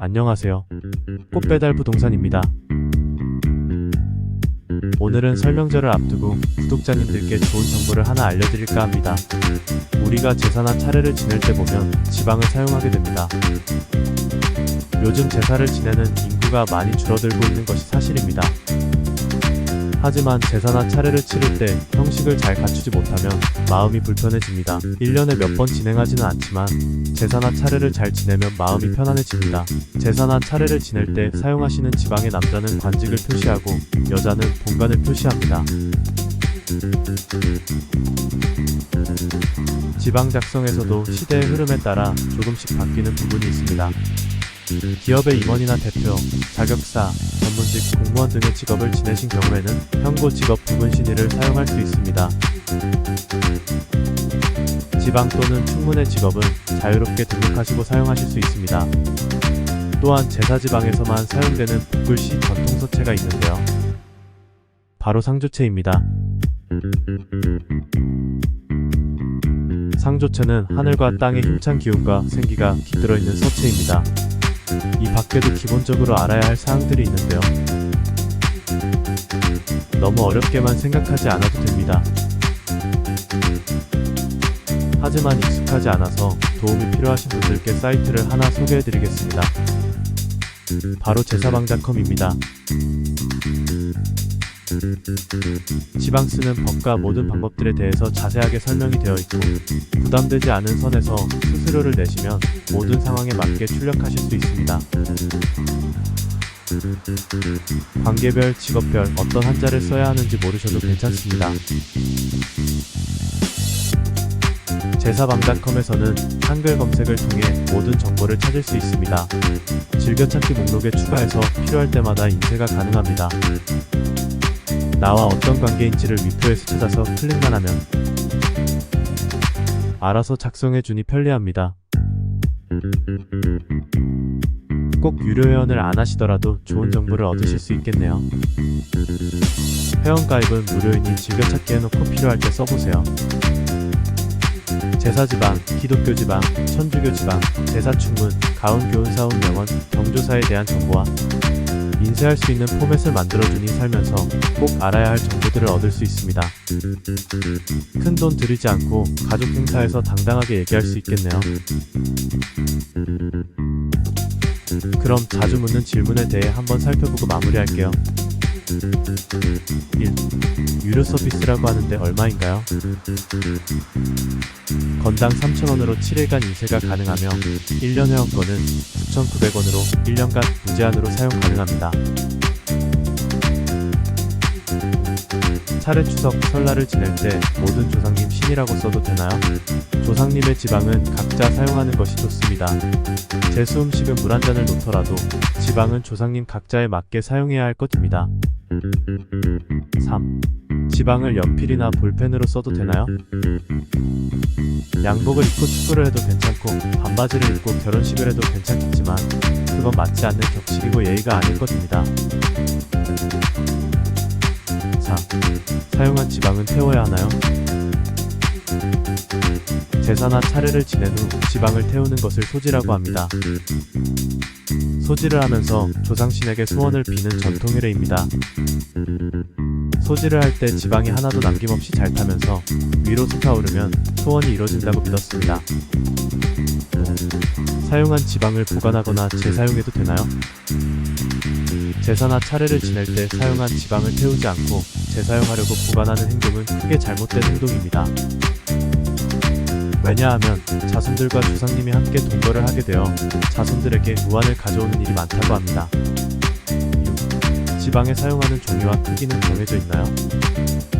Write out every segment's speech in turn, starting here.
안녕하세요. 꽃배달 부동산입니다. 오늘은 설명절을 앞두고 구독자님들께 좋은 정보를 하나 알려드릴까 합니다. 우리가 제사나 차례를 지낼 때 보면 지방을 사용하게 됩니다. 요즘 제사를 지내는 인구가 많이 줄어들고 있는 것이 사실입니다. 하지만 제사나 차례를 치를 때 형식을 잘 갖추지 못하면 마음이 불편해집니다. 1년에 몇 번 진행하지는 않지만 제사나 차례를 잘 지내면 마음이 편안해집니다. 제사나 차례를 지낼 때 사용하시는 지방의 남자는 관직을 표시하고 여자는 본관을 표시합니다. 지방 작성에서도 시대의 흐름에 따라 조금씩 바뀌는 부분이 있습니다. 기업의 임원이나 대표, 자격사, 전문직, 공무원 등의 직업을 지내신 경우에는 현고 직업 부분 신의를 사용할 수 있습니다. 지방 또는 충문의 직업은 자유롭게 등록하시고 사용하실 수 있습니다. 또한 제사지방에서만 사용되는 북글씨 전통서체가 있는데요. 바로 상조체입니다. 상조체는 하늘과 땅의 힘찬 기운과 생기가 깃들어 있는 서체입니다. 이 밖에도 기본적으로 알아야 할 사항들이 있는데요. 너무 어렵게만 생각하지 않아도 됩니다. 하지만 익숙하지 않아서 도움이 필요하신 분들께 사이트를 하나 소개해드리겠습니다. 바로 제사방닷컴입니다. 지방 쓰는 법과 모든 방법들에 대해서 자세하게 설명이 되어 있고 부담되지 않은 선에서 수수료를 내시면 모든 상황에 맞게 출력하실 수 있습니다. 관계별, 직업별 어떤 한자를 써야 하는지 모르셔도 괜찮습니다. 제사방닷컴에서는 한글 검색을 통해 모든 정보를 찾을 수 있습니다. 즐겨찾기 목록에 추가해서 필요할 때마다 인쇄가 가능합니다. 나와 어떤 관계인지를 위표에서 찾아서 클릭만 하면 알아서 작성해 주니 편리합니다. 꼭 유료 회원을 안 하시더라도 좋은 정보를 얻으실 수 있겠네요. 회원 가입은 무료이니 즐겨찾기 해놓고 필요할 때 써보세요. 제사지방, 기독교지방, 천주교지방, 제사충문, 가운교훈사훈명원, 경조사에 대한 정보와 인쇄할 수 있는 포맷을 만들어주니 살면서 꼭 알아야 할 정보들을 얻을 수 있습니다. 큰 돈 들이지 않고 가족 행사에서 당당하게 얘기할 수 있겠네요. 그럼 자주 묻는 질문에 대해 한번 살펴보고 마무리할게요. 1. 유료 서비스라고 하는데 얼마인가요? 건당 3,000원으로 7일간 인쇄가 가능하며 1년 회원권은 9,900원으로 1년간 무제한으로 사용 가능합니다. 차례 추석 설날을 지낼 때 모든 조상님 신이라고 써도 되나요? 조상님의 지방은 각자 사용하는 것이 좋습니다. 제수 음식은 물 한 잔을 놓더라도 지방은 조상님 각자에 맞게 사용해야 할 것입니다. 3. 지방을 연필이나 볼펜으로 써도 되나요? 양복을 입고 축구를 해도 괜찮고 반바지를 입고 결혼식을 해도 괜찮겠지만 그건 맞지 않는 격식이고 예의가 아닐 것입니다. 4. 사용한 지방은 태워야 하나요? 제사나 차례를 지낸 후 지방을 태우는 것을 소지라고 합니다. 소지를 하면서 조상신에게 소원을 비는 전통 의례입니다. 소지를 할 때 지방이 하나도 남김없이 잘 타면서 위로 솟아오르면 소원이 이루어진다고 믿었습니다. 사용한 지방을 보관하거나 재사용해도 되나요? 제사나 차례를 지낼 때 사용한 지방을 태우지 않고 재사용하려고 보관하는 행동은 크게 잘못된 행동입니다. 왜냐하면 자손들과 조상님이 함께 동거를 하게 되어 자손들에게 무한을 가져오는 일이 많다고 합니다. 6. 지방에 사용하는 종류와 크기는 정해져 있나요?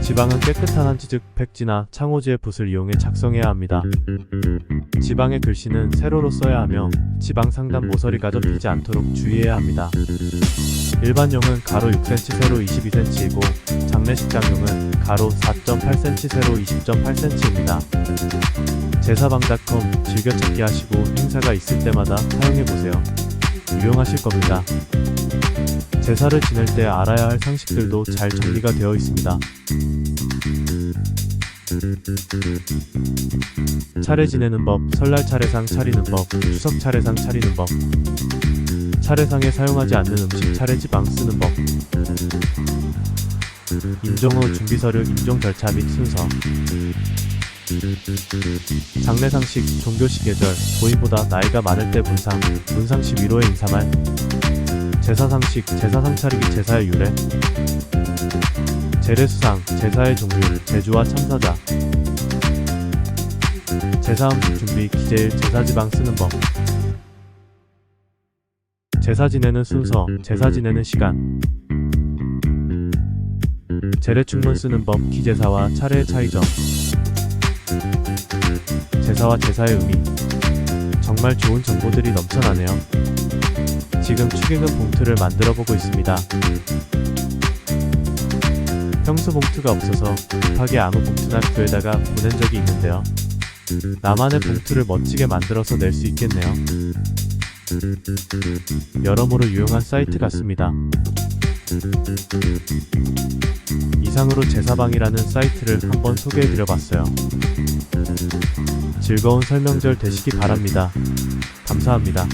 지방은 깨끗한 한지 즉 백지나 창호지의 붓을 이용해 작성해야 합니다. 지방의 글씨는 세로로 써야 하며 지방 상단 모서리가 접히지 않도록 주의해야 합니다. 일반용은 가로 6cm 세로 22cm이고 장례식장용은 가로 4.8cm 세로 20.8cm입니다. 제사방닷컴 즐겨찾기 하시고 행사가 있을 때마다 사용해보세요. 유용하실 겁니다. 제사를 지낼 때 알아야 할 상식들도 잘 정리가 되어 있습니다. 차례 지내는 법, 설날 차례상 차리는 법, 추석 차례상 차리는 법, 차례상에 사용하지 않는 음식 차례 지방 쓰는 법. 임종 후 준비 서류 임종 절차 및 순서. 장례상식, 종교식 예절, 고인보다 나이가 많을 때 문상, 문상식 위로의 인사말. 제사상식, 제사상 차리기 제사의 유래. 재래수상, 제사의 종류, 제주와 참사자. 제사 음식 준비, 기재일, 제사 지방 쓰는 법. 제사 지내는 순서, 제사 지내는 시간. 재래충문 쓰는 법, 기제사와 차례의 차이점. 제사와 제사의 의미. 정말 좋은 정보들이 넘쳐나네요. 지금 축의금 봉투를 만들어 보고 있습니다. 평소 봉투가 없어서 급하게 아무 봉투나 구에다가 보낸 적이 있는데요. 나만의 봉투를 멋지게 만들어서 낼 수 있겠네요. 여러모로 유용한 사이트 같습니다. 이상으로 제사방이라는 사이트를 한번 소개해 드려 봤어요. 즐거운 설명절 되시기 바랍니다. 감사합니다.